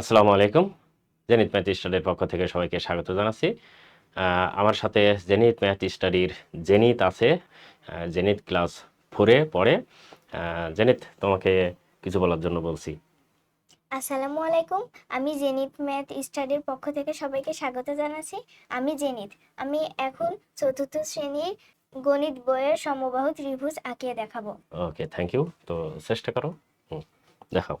আসসালামু আলাইকুম। Zenit math স্টাডির পক্ষ থেকে সবাইকে স্বাগত জানাচ্ছি। আমার সাথে জেনিত ম্যাথ স্টাডির জেনিত আছে। জেনিত ক্লাস ফোরে পড়ে। জেনিত তোমাকে কিছু বলার জন্য বলছি। আসসালামু আলাইকুম। আমি জেনিত ম্যাথ স্টাডির পক্ষ থেকে সবাইকে স্বাগত জানাচ্ছি। আমি জেনিত আমি এখন চতুর্থ শ্রেণির গণিত বইয়ের সমবাহু ত্রিভুজ আঁকিয়ে দেখাবো। ওকে থ্যাংক ইউ তো চেষ্টা করো। দেখাও।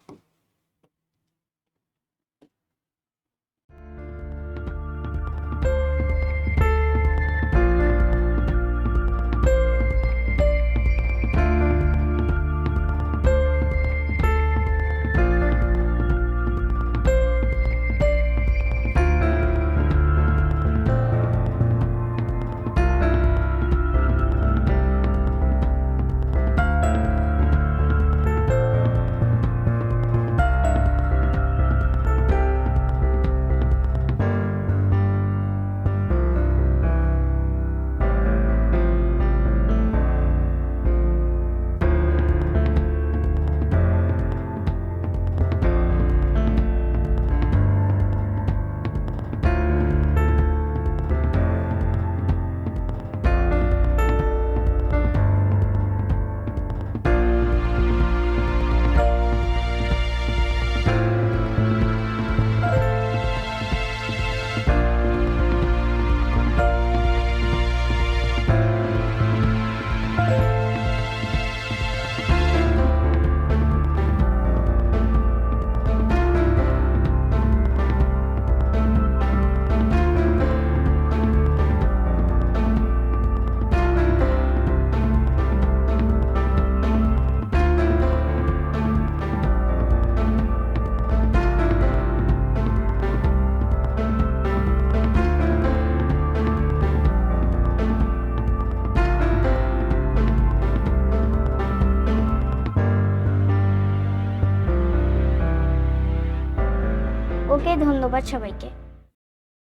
ওকে ধন্যবাদ সবাইকে।